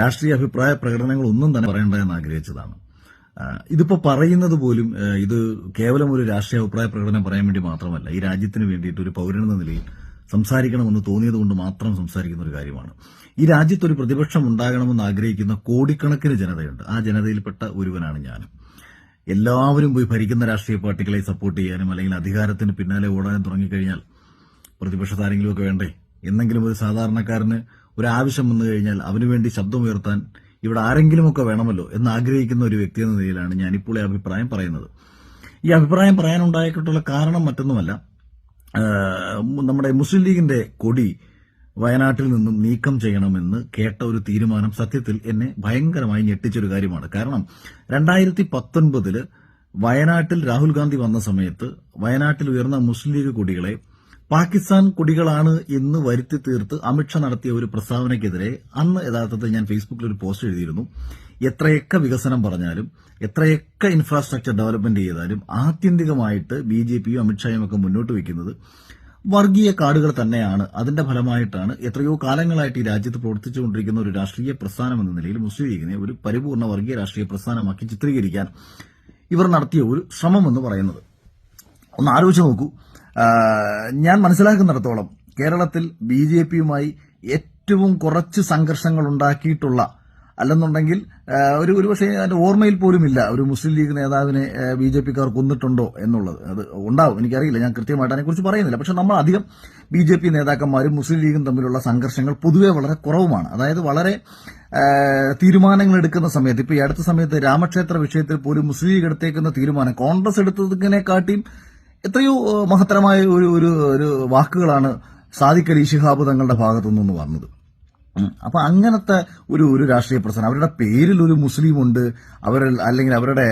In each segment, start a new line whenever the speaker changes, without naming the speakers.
രാഷ്ട്രീയ അഭിപ്രായ പ്രകടനങ്ങളൊന്നും തന്നെ പറയണ്ട എന്ന് ആഗ്രഹിച്ചതാണ്. ഇതിപ്പോ പറയുന്നത് പോലും ഇത് കേവലം ഒരു രാഷ്ട്രീയ അഭിപ്രായ പ്രകടനം പറയാൻ വേണ്ടി മാത്രമല്ല ഈ രാജ്യത്തിന് വേണ്ടിയിട്ട് ഒരു പൗരനെന്ന നിലയിൽ സംസാരിക്കണമെന്ന് തോന്നിയത് കൊണ്ട് മാത്രം സംസാരിക്കുന്ന ഒരു കാര്യമാണ്. ഈ രാജ്യത്ത് ഒരു പ്രതിപക്ഷം ഉണ്ടാകണമെന്ന് ആഗ്രഹിക്കുന്ന കോടിക്കണക്കിന് ജനതയുണ്ട്. ആ ജനതയിൽപ്പെട്ട ഒരുവനാണ് ഞാൻ. എല്ലാവരും പോയി ഭരിക്കുന്ന രാഷ്ട്രീയ പാർട്ടികളെ സപ്പോർട്ട് ചെയ്യാനും അല്ലെങ്കിൽ അധികാരത്തിന് പിന്നാലെ ഓടാനും തുടങ്ങിക്കഴിഞ്ഞാൽ പ്രതിപക്ഷത്ത് ആരെങ്കിലുമൊക്കെ വേണ്ടേ? എന്നെങ്കിലും ഒരു സാധാരണക്കാരന് ഒരു ആവശ്യം വന്നു കഴിഞ്ഞാൽ അവനുവേണ്ടി ശബ്ദമുയർത്താൻ ഇവിടെ ആരെങ്കിലുമൊക്കെ വേണമല്ലോ എന്ന് ആഗ്രഹിക്കുന്ന ഒരു വ്യക്തി എന്ന നിലയിലാണ് ഞാനിപ്പോൾ ഈ അഭിപ്രായം പറയുന്നത്. ഈ അഭിപ്രായം പറയാനുണ്ടായിട്ടുള്ള കാരണം മറ്റൊന്നുമല്ല. നമ്മുടെ മുസ്ലിം ലീഗിന്റെ കൊടി വയനാട്ടിൽ നിന്നും നീക്കം ചെയ്യണമെന്ന് കേട്ട ഒരു തീരുമാനം സത്യത്തിൽ എന്നെ ഭയങ്കരമായി ഞെട്ടിച്ചൊരു കാര്യമാണ്. കാരണം രണ്ടായിരത്തി പത്തൊൻപതിൽ വയനാട്ടിൽ രാഹുൽ ഗാന്ധി വന്ന സമയത്ത് വയനാട്ടിൽ ഉയർന്ന മുസ്ലിം ലീഗ് കൊടികളെ പാകിസ്ഥാൻ കുടികളാണ് എന്ന് വരുത്തി തീർത്ത് അമിത്ഷാ നടത്തിയ ഒരു പ്രസ്താവനയ്ക്കെതിരെ അന്ന് യഥാർത്ഥത്തിൽ ഞാൻ ഫേസ്ബുക്കിൽ ഒരു പോസ്റ്റ് എഴുതിയിരുന്നു. എത്രയൊക്കെ വികസനം പറഞ്ഞാലും എത്രയൊക്കെ ഇൻഫ്രാസ്ട്രക്ചർ ഡെവലപ്മെന്റ് ചെയ്താലും ആത്യന്തികമായിട്ട് ബി ജെ പിയും അമിത്ഷായും ഒക്കെ മുന്നോട്ട് വയ്ക്കുന്നത് വർഗീയ കാർഡുകൾ തന്നെയാണ്. അതിന്റെ ഫലമായിട്ടാണ് എത്രയോ കാലങ്ങളായിട്ട് ഈ രാജ്യത്ത് പ്രവർത്തിച്ചുകൊണ്ടിരിക്കുന്ന ഒരു രാഷ്ട്രീയ പ്രസ്ഥാനം എന്ന നിലയിൽ മുസ്ലിം ലീഗിനെ ഒരു പരിപൂർണ വർഗീയ രാഷ്ട്രീയ പ്രസ്ഥാനമാക്കി ചിത്രീകരിക്കാൻ ഇവർ നടത്തിയ ഒരു ശ്രമമെന്ന് പറയുന്നത്. ഒന്ന് ആലോചിച്ച് നോക്കൂ. ഞാൻ മനസ്സിലാക്കുന്നിടത്തോളം കേരളത്തിൽ ബി ജെ പിയുമായി ഏറ്റവും കുറച്ച് സംഘർഷങ്ങൾ ഉണ്ടാക്കിയിട്ടുള്ള അല്ലെന്നുണ്ടെങ്കിൽ ഒരു ഒരുപക്ഷെ അതിന്റെ ഓർമ്മയിൽ പോലും ഇല്ല ഒരു മുസ്ലിം ലീഗ് നേതാവിനെ ബി ജെ പിക്കാർ കൊന്നിട്ടുണ്ടോ എന്നുള്ളത്. അത് ഉണ്ടാവും. എനിക്കറിയില്ല. ഞാൻ കൃത്യമായിട്ട് അതിനെക്കുറിച്ച് പറയുന്നില്ല. പക്ഷെ നമ്മൾ അധികം ബി ജെ പി നേതാക്കന്മാരും മുസ്ലിം ലീഗും തമ്മിലുള്ള സംഘർഷങ്ങൾ പൊതുവെ വളരെ കുറവുമാണ്. അതായത് വളരെ തീരുമാനങ്ങൾ എടുക്കുന്ന സമയത്ത് ഇപ്പൊ ഈ അടുത്ത സമയത്ത് രാമക്ഷേത്ര വിഷയത്തിൽ പോലും മുസ്ലിം ലീഗ് എടുത്തേക്കുന്ന തീരുമാനം കോൺഗ്രസ് എടുത്തതിനെക്കാട്ടിയും എത്രയോ മഹത്തരമായ ഒരു ഒരു ഒരു വാക്കുകളാണ് സാദിഖ് അലി ശിഹാബ് തങ്ങളുടെ ഭാഗത്തു നിന്ന് പറഞ്ഞത്. അപ്പൊ അങ്ങനത്തെ ഒരു ഒരു രാഷ്ട്രീയ പ്രസ്ഥാനം. അവരുടെ പേരിൽ ഒരു മുസ്ലിം ഉണ്ട്. അവർ അല്ലെങ്കിൽ അവരുടെ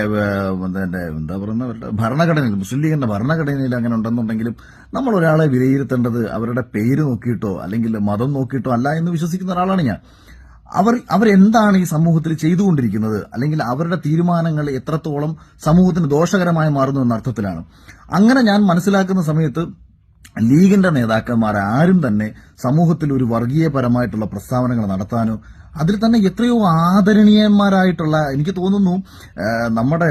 എന്താ എന്താ പറയുന്ന അവരുടെ ഭരണഘടനയിൽ മുസ്ലിം ലീഗിന്റെ ഭരണഘടനയിൽ അങ്ങനെ ഉണ്ടെന്നുണ്ടെങ്കിലും നമ്മൾ ഒരാളെ വിലയിരുത്തേണ്ടത് അവരുടെ പേര് നോക്കിയിട്ടോ അല്ലെങ്കിൽ മതം നോക്കിയിട്ടോ അല്ല എന്ന് വിശ്വസിക്കുന്ന ഒരാളാണ് ഞാൻ. അവർ അവരെന്താണ് ഈ സമൂഹത്തിൽ ചെയ്തുകൊണ്ടിരിക്കുന്നത്? അല്ലെങ്കിൽ അവരുടെ തീരുമാനങ്ങൾ എത്രത്തോളം സമൂഹത്തിന് ദോഷകരമായി മാറുന്നു എന്ന അർത്ഥത്തിലാണ്. അങ്ങനെ ഞാൻ മനസ്സിലാക്കുന്ന സമയത്ത് ലീഗിന്റെ നേതാക്കന്മാർ ആരും തന്നെ സമൂഹത്തിൽ ഒരു വർഗീയപരമായിട്ടുള്ള പ്രസ്താവനകൾ നടത്താനോ അതിൽ തന്നെ എത്രയോ ആദരണീയന്മാരായിട്ടുള്ള എനിക്ക് തോന്നുന്നു നമ്മുടെ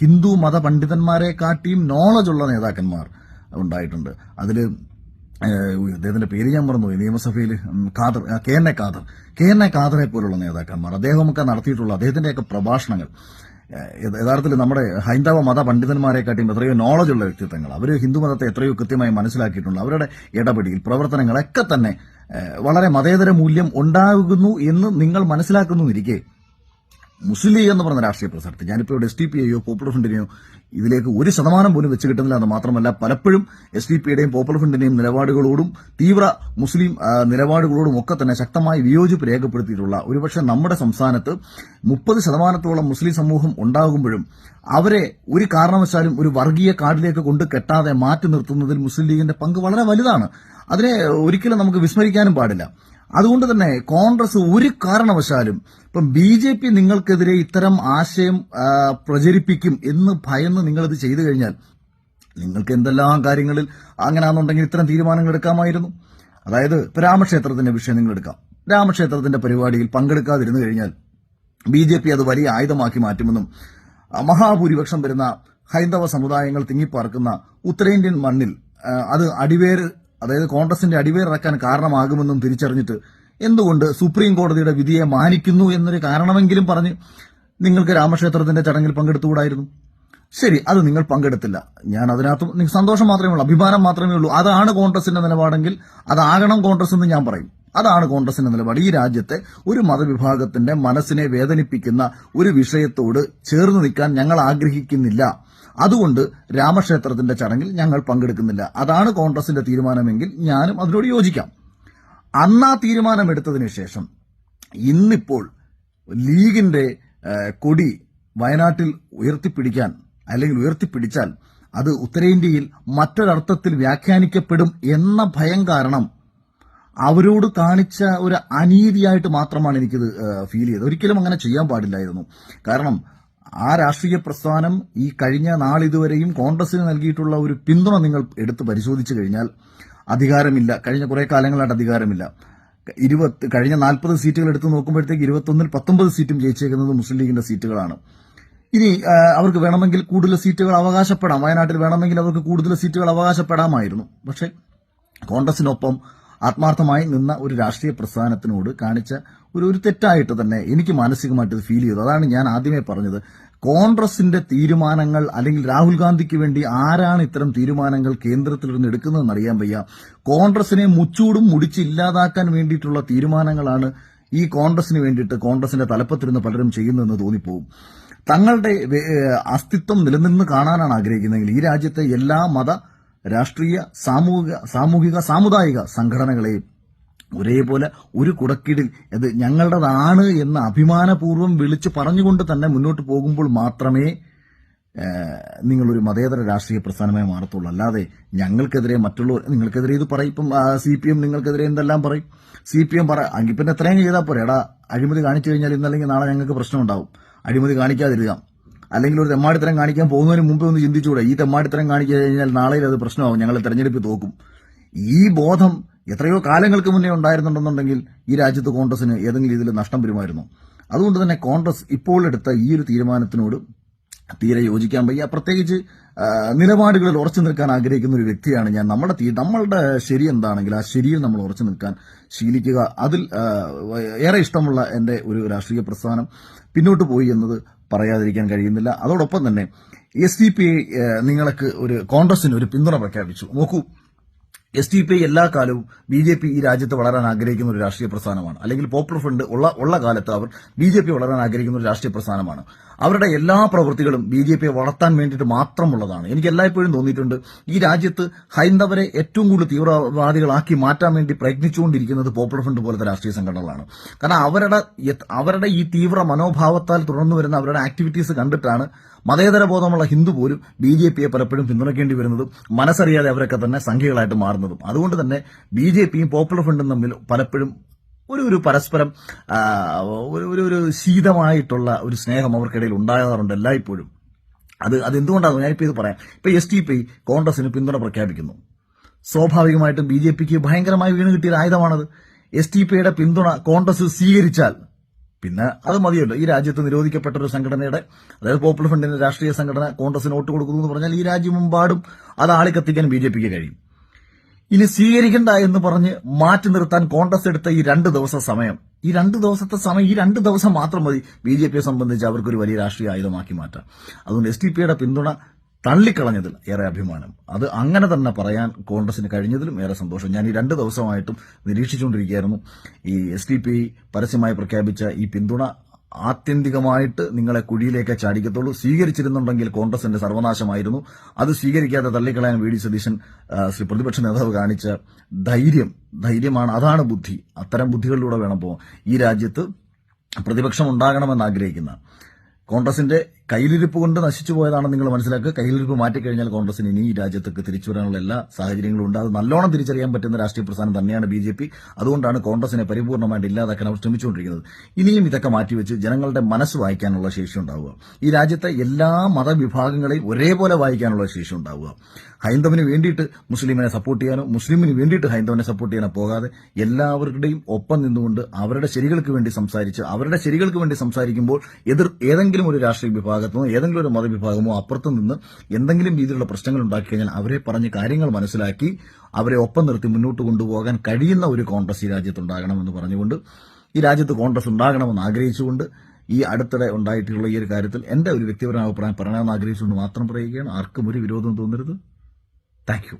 ഹിന്ദു മത പണ്ഡിതന്മാരെ കാട്ടിയും നോളജുള്ള നേതാക്കന്മാർ ഉണ്ടായിട്ടുണ്ട്. അതിൽ ഏഹ് അദ്ദേഹത്തിന്റെ പേര് ഞാൻ പറഞ്ഞു നിയമസഭയിൽ Khader K N A Khader. K N A ഖാദറെ പോലുള്ള നേതാക്കന്മാർ. അദ്ദേഹമൊക്കെ നടത്തിയിട്ടുള്ള അദ്ദേഹത്തിന്റെയൊക്കെ പ്രഭാഷണങ്ങൾ യഥാർത്ഥത്തിൽ നമ്മുടെ ഹൈന്ദവ മത പണ്ഡിതന്മാരെക്കാട്ടിയും എത്രയോ നോളജ് ഉള്ള വ്യക്തിത്വങ്ങൾ. അവർ ഹിന്ദുമതത്തെ എത്രയോ കൃത്യമായി മനസ്സിലാക്കിയിട്ടുണ്ട്. അവരുടെ ഇടപെടിയിൽ പ്രവർത്തനങ്ങളൊക്കെ തന്നെ വളരെ മതേതര മൂല്യം ഉണ്ടാകുന്നു എന്ന് നിങ്ങൾ മനസ്സിലാക്കുന്നിരിക്കെ മുസ്ലിം ലീഗ് എന്ന് പറഞ്ഞ രാഷ്ട്രീയ പ്രസ്ഥാനത്തെ. ഞാനിപ്പോൾ ഇവിടെ എസ് ഡി പി ഐയോ പോപ്പുലർ ഫ്രണ്ടിനെയോ ഇതിലേക്ക് ഒരു ശതമാനം പോലും വെച്ച് കിട്ടുന്നില്ല എന്ന് മാത്രമല്ല പലപ്പോഴും എസ് ഡി പിയുടെയും പോപ്പുലർ ഫ്രണ്ടിന്റെയും നിലപാടുകളോടും തീവ്ര മുസ്ലിം നിലപാടുകളോടും ഒക്കെ തന്നെ ശക്തമായി വിയോജിപ്പ് രേഖപ്പെടുത്തിയിട്ടുള്ള ഒരുപക്ഷെ നമ്മുടെ സംസ്ഥാനത്ത് മുപ്പത് ശതമാനത്തോളം മുസ്ലിം സമൂഹം ഉണ്ടാകുമ്പോഴും അവരെ ഒരു കാരണവശാലും ഒരു വർഗീയ കാർഡിലേക്ക് കൊണ്ട് കെട്ടാതെ മാറ്റി നിർത്തുന്നതിൽ മുസ്ലിം ലീഗിന്റെ പങ്ക് വളരെ വലുതാണ്. അതിനെ ഒരിക്കലും നമുക്ക് വിസ്മരിക്കാനും പാടില്ല. അതുകൊണ്ട് തന്നെ കോൺഗ്രസ് ഒരു കാരണവശാലും ഇപ്പം ബി ജെ പി നിങ്ങൾക്കെതിരെ ഇത്തരം ആശയം പ്രചരിപ്പിക്കും എന്ന് ഭയന്ന് നിങ്ങളിത് ചെയ്തു കഴിഞ്ഞാൽ നിങ്ങൾക്ക് എന്തെല്ലാം കാര്യങ്ങളിൽ അങ്ങനെയാണെന്നുണ്ടെങ്കിൽ ഇത്തരം തീരുമാനങ്ങൾ എടുക്കാമായിരുന്നു. അതായത് ഇപ്പം രാമക്ഷേത്രത്തിന്റെ വിഷയം നിങ്ങൾ എടുക്കാം. രാമക്ഷേത്രത്തിന്റെ പരിപാടിയിൽ പങ്കെടുക്കാതിരുന്നു കഴിഞ്ഞാൽ ബി ജെ പി അത് വലിയ ആയുധമാക്കി മാറ്റുമെന്നും മഹാഭൂരിപക്ഷം വരുന്ന ഹൈന്ദവ സമുദായങ്ങൾ തിങ്ങിപ്പാർക്കുന്ന ഉത്തരേന്ത്യൻ മണ്ണിൽ അത് അടിവേര് അതായത് കോൺഗ്രസിന്റെ അടിവേറിറക്കാൻ കാരണമാകുമെന്നും തിരിച്ചറിഞ്ഞിട്ട് എന്തുകൊണ്ട് സുപ്രീം കോടതിയുടെ വിധിയെ മാനിക്കുന്നു എന്നൊരു കാരണമെങ്കിലും പറഞ്ഞ് നിങ്ങൾക്ക് രാമക്ഷേത്രത്തിന്റെ ചടങ്ങിൽ പങ്കെടുത്തുകൂടായിരുന്നു? ശരി അത് നിങ്ങൾ പങ്കെടുത്തില്ല. ഞാൻ അതിനകത്ത് സന്തോഷം മാത്രമേ ഉള്ളൂ അഭിമാനം മാത്രമേ ഉള്ളൂ. അതാണ് കോൺഗ്രസിന്റെ നിലപാടെങ്കിൽ അതാകണം കോൺഗ്രസ് എന്ന് ഞാൻ പറയും. അതാണ് കോൺഗ്രസിന്റെ നിലപാട്. ഈ രാജ്യത്തെ ഒരു മതവിഭാഗത്തിന്റെ മനസ്സിനെ വേദനിപ്പിക്കുന്ന ഒരു വിഷയത്തോട് ചേർന്ന് നിൽക്കാൻ ഞങ്ങൾ ആഗ്രഹിക്കുന്നില്ല. അതുകൊണ്ട് രാമക്ഷേത്രത്തിന്റെ ചടങ്ങിൽ ഞങ്ങൾ പങ്കെടുക്കുന്നില്ല. അതാണ് കോൺഗ്രസിന്റെ തീരുമാനമെങ്കിൽ ഞാനും അതിനോട് യോജിക്കാം. അന്നാ തീരുമാനമെടുത്തതിന് ശേഷം ഇന്നിപ്പോൾ ലീഗിന്റെ കൊടി വയനാട്ടിൽ ഉയർത്തിപ്പിടിക്കാൻ അല്ലെങ്കിൽ ഉയർത്തിപ്പിടിച്ചാൽ അത് ഉത്തരേന്ത്യയിൽ മറ്റൊരർത്ഥത്തിൽ വ്യാഖ്യാനിക്കപ്പെടും എന്ന ഭയം കാരണം അവരോട് കാണിച്ച ഒരു അനീതിയായിട്ട് മാത്രമാണ് എനിക്കിത് ഫീൽ ചെയ്തത്. ഒരിക്കലും അങ്ങനെ ചെയ്യാൻ പാടില്ലായിരുന്നു. കാരണം ആ രാഷ്ട്രീയ പ്രസ്ഥാനം ഈ കഴിഞ്ഞ നാളിതുവരെയും കോൺഗ്രസിന് നൽകിയിട്ടുള്ള ഒരു പിന്തുണ നിങ്ങൾ എടുത്ത് പരിശോധിച്ചു കഴിഞ്ഞാൽ അധികാരമില്ല. കഴിഞ്ഞ കുറെ കാലങ്ങളായിട്ട് അധികാരമില്ല. ഇരുപത്തി കഴിഞ്ഞ നാൽപ്പത് സീറ്റുകൾ എടുത്ത് നോക്കുമ്പോഴത്തേക്ക് ഇരുപത്തൊന്നിൽ പത്തൊമ്പത് സീറ്റും ജയിച്ചേക്കുന്നത് മുസ്ലിം ലീഗിന്റെ സീറ്റുകളാണ്. ഇനി അവർക്ക് വേണമെങ്കിൽ കൂടുതൽ സീറ്റുകൾ അവകാശപ്പെടാം. വയനാട്ടിൽ വേണമെങ്കിൽ അവർക്ക് കൂടുതൽ സീറ്റുകൾ അവകാശപ്പെടാമായിരുന്നു. പക്ഷേ കോൺഗ്രസിനൊപ്പം ആത്മാർത്ഥമായി നിന്ന ഒരു രാഷ്ട്രീയ പ്രസ്ഥാനത്തിനോട് കാണിച്ച ഒരു ഒരു തെറ്റായിട്ട് തന്നെ എനിക്ക് മാനസികമായിട്ട് ഫീൽ ചെയ്തു. അതാണ് ഞാൻ ആദ്യമേ പറഞ്ഞത്. കോൺഗ്രസിന്റെ തീരുമാനങ്ങൾ അല്ലെങ്കിൽ രാഹുൽ ഗാന്ധിക്ക് വേണ്ടി ആരാണ് ഇത്തരം തീരുമാനങ്ങൾ കേന്ദ്രത്തിൽ നിന്ന് എടുക്കുന്നതെന്ന് അറിയാൻ വയ്യ. കോൺഗ്രസിനെ മുച്ചൂടും മുടിച്ച് ഇല്ലാതാക്കാൻ വേണ്ടിയിട്ടുള്ള തീരുമാനങ്ങളാണ് ഈ കോൺഗ്രസിന് വേണ്ടിയിട്ട് കോൺഗ്രസിന്റെ തലപ്പത്തിരുന്ന് പലരും ചെയ്യുന്നതെന്ന് തോന്നിപ്പോകും തങ്ങളുടെ അസ്തിത്വം നിലനിന്ന് കാണാനാണ് ആഗ്രഹിക്കുന്നതെങ്കിൽ ഈ രാജ്യത്തെ എല്ലാ മത രാഷ്ട്രീയ സാമൂഹിക സാമൂഹിക സാമുദായിക സംഘടനകളെയും ഒരേപോലെ ഒരു കുടക്കീടിൽ ഇത് ഞങ്ങളുടേതാണ് എന്ന് അഭിമാനപൂർവം വിളിച്ചു പറഞ്ഞുകൊണ്ട് തന്നെ മുന്നോട്ട് പോകുമ്പോൾ മാത്രമേ നിങ്ങളൊരു മതേതര രാഷ്ട്രീയ പ്രസ്ഥാനമായി മാറത്തുള്ളൂ. അല്ലാതെ ഞങ്ങൾക്കെതിരെ മറ്റുള്ളവർ നിങ്ങൾക്കെതിരെ ഇത് പറയും. ഇപ്പം സി പി എം നിങ്ങൾക്കെതിരെ എന്തെല്ലാം പറയും? സി പി എം പറ എങ്കിൽ എത്രയും ചെയ്താൽ പോരെ. എടാ അഴിമതി കാണിച്ചു കഴിഞ്ഞാൽ ഇന്നല്ലെങ്കിൽ നാളെ ഞങ്ങൾക്ക് പ്രശ്നം ഉണ്ടാവും അഴിമതി കാണിക്കാതിരിക്കാം അല്ലെങ്കിൽ ഒരു തെമ്മാടിത്തരം കാണിക്കാൻ പോകുന്നതിന് മുമ്പേ ഒന്ന് ചിന്തിച്ചുകൂടെ? ഈ തെമ്മാടിത്തരം കാണിച്ചു കഴിഞ്ഞാൽ നാളെ അത് പ്രശ്നമാവും. ഞങ്ങൾ തെരഞ്ഞെടുപ്പിൽ തോക്കും. ഈ ബോധം എത്രയോ കാലങ്ങൾക്ക് മുന്നേ ഉണ്ടായിരുന്നുണ്ടെന്നുണ്ടെങ്കിൽ ഈ രാജ്യത്ത് കോൺഗ്രസിന് ഏതെങ്കിലും ഇതിൽ നഷ്ടം വരുമായിരുന്നു. അതുകൊണ്ട് തന്നെ കോൺഗ്രസ് ഇപ്പോൾ എടുത്ത ഈ ഒരു തീരുമാനത്തിനോട് തീരെ യോജിക്കാൻ വയ്യ. പ്രത്യേകിച്ച് നിലപാടുകളിൽ ഉറച്ചു നിൽക്കാൻ ആഗ്രഹിക്കുന്ന ഒരു വ്യക്തിയാണ് ഞാൻ. നമ്മുടെ നമ്മളുടെ ശരി എന്താണെങ്കിൽ ആ ശരിയിൽ നമ്മൾ ഉറച്ചു നിൽക്കാൻ ശീലിക്കുക. അതിൽ ഏറെ ഇഷ്ടമുള്ള എന്റെ ഒരു രാഷ്ട്രീയ പ്രസ്ഥാനം പിന്നോട്ട് പോയി എന്നത് പറയാതിരിക്കാൻ കഴിയുന്നില്ല. അതോടൊപ്പം തന്നെ എസ് ഡി പി നിങ്ങൾക്ക് ഒരു കോൺഗ്രസിന് ഒരു പിന്തുണ പ്രഖ്യാപിച്ചു. നോക്കൂ എസ് ഡി പി എല്ലാ കാലവും ബി ജെ പി ഈ രാജ്യത്ത് വളരാൻ ആഗ്രഹിക്കുന്ന ഒരു രാഷ്ട്രീയ പ്രസ്ഥാനമാണ്. അല്ലെങ്കിൽ പോപ്പുലർ ഫ്രണ്ട് ഉള്ള ഉള്ള കാലത്ത് അവർ ബി ജെ പി വളരാൻ ആഗ്രഹിക്കുന്ന ഒരു രാഷ്ട്രീയ പ്രസ്ഥാനമാണ്. അവരുടെ എല്ലാ പ്രവൃത്തികളും ബി ജെ പിയെ വളർത്താൻ വേണ്ടിയിട്ട് മാത്രമുള്ളതാണ്. എനിക്ക് എല്ലായ്പ്പോഴും തോന്നിയിട്ടുണ്ട് ഈ രാജ്യത്ത് ഹൈന്ദവരെ ഏറ്റവും കൂടുതൽ തീവ്രവാദികളാക്കി മാറ്റാൻ വേണ്ടി പ്രയത്നിച്ചുകൊണ്ടിരിക്കുന്നത് പോപ്പുലർ ഫ്രണ്ട് പോലത്തെ രാഷ്ട്രീയ സംഘടനകളാണ്. കാരണം അവരുടെ അവരുടെ ഈ തീവ്ര മനോഭാവത്താൽ തുടർന്നു വരുന്ന അവരുടെ ആക്ടിവിറ്റീസ് കണ്ടിട്ടാണ് മതേതര ബോധമുള്ള ഹിന്ദു പോലും ബി ജെ പിയെ പലപ്പോഴും പിന്തുണയ്ക്കേണ്ടി വരുന്നതും മനസ്സറിയാതെ അവരൊക്കെ തന്നെ സംഖ്യകളായിട്ട് മാറുന്നതും. അതുകൊണ്ട് തന്നെ ബി ജെ പിയും പോപ്പുലർ ഫ്രണ്ടും തമ്മിൽ പലപ്പോഴും ഒരു ഒരു പരസ്പരം ഒരു ഒരു ശീതമായിട്ടുള്ള ഒരു സ്നേഹം അവർക്കിടയിൽ ഉണ്ടാകാറുണ്ട് എല്ലായ്പ്പോഴും. അത് അത് അതെന്തുകൊണ്ടാണ് ഞാനിപ്പോൾ ഇത് പറയാം. ഇപ്പൊ എസ് ടി പി കോൺഗ്രസിന് പിന്തുണ പ്രഖ്യാപിക്കുന്നു. സ്വാഭാവികമായിട്ടും ബി ജെ പിക്ക് ഭയങ്കരമായി വീണ് കിട്ടിയ ആയുധമാണത്. എസ് ടി പിയുടെ പിന്തുണ കോൺഗ്രസ് സ്വീകരിച്ചാൽ പിന്നെ അത് മതിയല്ലോ. ഈ രാജ്യത്ത് നിരോധിക്കപ്പെട്ട ഒരു സംഘടനയുടെ അതായത് പോപ്പുലർ ഫ്രണ്ടിന്റെ രാഷ്ട്രീയ സംഘടന കോൺഗ്രസിന് വോട്ട് കൊടുക്കുന്നു എന്ന് പറഞ്ഞാൽ ഈ രാജ്യമെമ്പാടും അത് ആളിക്കത്തിക്കാൻ ബി ജെ പിക്ക് കഴിയും. ഇനി സ്വീകരിക്കണ്ട എന്ന് പറഞ്ഞ് മാറ്റി നിർത്താൻ കോൺഗ്രസ് എടുത്ത ഈ രണ്ട് ദിവസ സമയം. ഈ രണ്ട് ദിവസത്തെ സമയം ഈ രണ്ട് ദിവസം മാത്രം മതി ബി ജെ പിയെ സംബന്ധിച്ച് അവർക്കൊരു വലിയ രാഷ്ട്രീയ ആയുധമാക്കി മാറ്റാം അതുകൊണ്ട് എസ് ടി പിയുടെ പിന്തുണ തള്ളിക്കളഞ്ഞതിൽ ഏറെ അഭിമാനം. അത് അങ്ങനെ തന്നെ പറയാൻ കോൺഗ്രസിന് കഴിഞ്ഞതിലും ഏറെ സന്തോഷം. ഞാൻ ഈ രണ്ട് ദിവസമായിട്ടും നിരീക്ഷിച്ചുകൊണ്ടിരിക്കുകയായിരുന്നു. ഈ എസ് ഡി പി പരസ്യമായി പ്രഖ്യാപിച്ച ഈ പിന്തുണ ആത്യന്തികമായിട്ട് നിങ്ങളെ കുഴിയിലേക്ക് ചാടിക്കത്തുള്ളൂ. സ്വീകരിച്ചിരുന്നുണ്ടെങ്കിൽ കോൺഗ്രസിന്റെ സർവനാശമായിരുന്നു. അത് സ്വീകരിക്കാതെ തള്ളിക്കളയാൻ വി ഡി സതീശൻ ശ്രീ പ്രതിപക്ഷ നേതാവ് കാണിച്ച ധൈര്യം ധൈര്യമാണ് അതാണ് ബുദ്ധി. അത്തരം ബുദ്ധികളിലൂടെ വേണം പോകാൻ ഈ രാജ്യത്ത് പ്രതിപക്ഷം ഉണ്ടാകണമെന്ന് ആഗ്രഹിക്കുന്ന കോൺഗ്രസിന്റെ കയ്യിലിരിപ്പ് കൊണ്ട് നശിച്ചു പോയതാണ് നിങ്ങൾ മനസ്സിലാക്കുക. കയ്യിലിരിപ്പ് മാറ്റിക്കഴിഞ്ഞാൽ കോൺഗ്രസിന് ഇനി ഈ രാജ്യത്തേക്ക് തിരിച്ചു വരാനുള്ള എല്ലാ സാഹചര്യങ്ങളും ഉണ്ട്. അത് നല്ലോണം തിരിച്ചറിയാൻ പറ്റുന്ന രാഷ്ട്രീയ പ്രസ്ഥാനം തന്നെയാണ് ബി ജെ പി. അതുകൊണ്ടാണ് കോൺഗ്രസിനെ പരിപൂർണമായിട്ട് ഇല്ലാതാക്കാൻ അവർ ശ്രമിച്ചുകൊണ്ടിരിക്കുന്നത്. ഇനിയും ഇതൊക്കെ മാറ്റിവെച്ച് ജനങ്ങളുടെ മനസ്സ് വായിക്കാനുള്ള ശേഷി ഉണ്ടാവുക. ഈ രാജ്യത്തെ എല്ലാ മതവിഭാഗങ്ങളെയും ഒരേപോലെ വായിക്കാനുള്ള ശേഷി ഉണ്ടാവുക. ഹൈന്ദവന് വേണ്ടിയിട്ട് മുസ്ലിമിനെ സപ്പോർട്ട് ചെയ്യാനോ മുസ്ലിമിന് വേണ്ടിയിട്ട് ഹൈന്ദവനെ സപ്പോർട്ട് ചെയ്യാനോ പോകാതെ എല്ലാവരുടെയും ഒപ്പം നിന്നുകൊണ്ട് അവരുടെ ശരികൾക്ക് വേണ്ടി സംസാരിച്ച് അവരുടെ ശരികൾക്ക് വേണ്ടി സംസാരിക്കുമ്പോൾ എതിർ ഏതെങ്കിലും ഒരു രാഷ്ട്രീയ വിഭാഗത്തിനോ ഏതെങ്കിലും ഒരു മതവിഭാഗമോ അപ്പുറത്തു നിന്ന് എന്തെങ്കിലും രീതിയിലുള്ള പ്രശ്നങ്ങൾ ഉണ്ടാക്കി കഴിഞ്ഞാൽ അവരെ പറഞ്ഞ് കാര്യങ്ങൾ മനസ്സിലാക്കി അവരെ ഒപ്പം നിർത്തി മുന്നോട്ട് കൊണ്ടുപോകാൻ കഴിയുന്ന ഒരു കോൺഗ്രസ് ഈ രാജ്യത്ത് ഉണ്ടാകണമെന്ന് പറഞ്ഞുകൊണ്ട് ഈ രാജ്യത്ത് കോൺഗ്രസ് ഉണ്ടാകണമെന്ന് ആഗ്രഹിച്ചുകൊണ്ട് ഈ അടുത്തിടെ ഉണ്ടായിട്ടുള്ള ഈ ഒരു കാര്യത്തിൽ എന്റെ ഒരു വ്യക്തിപരമായ അഭിപ്രായം പറയണമെന്ന് ആഗ്രഹിച്ചുകൊണ്ട് മാത്രം പറയുകയാണ്. ആർക്കും ഒരു വിരോധം തോന്നരുത്. താങ്ക്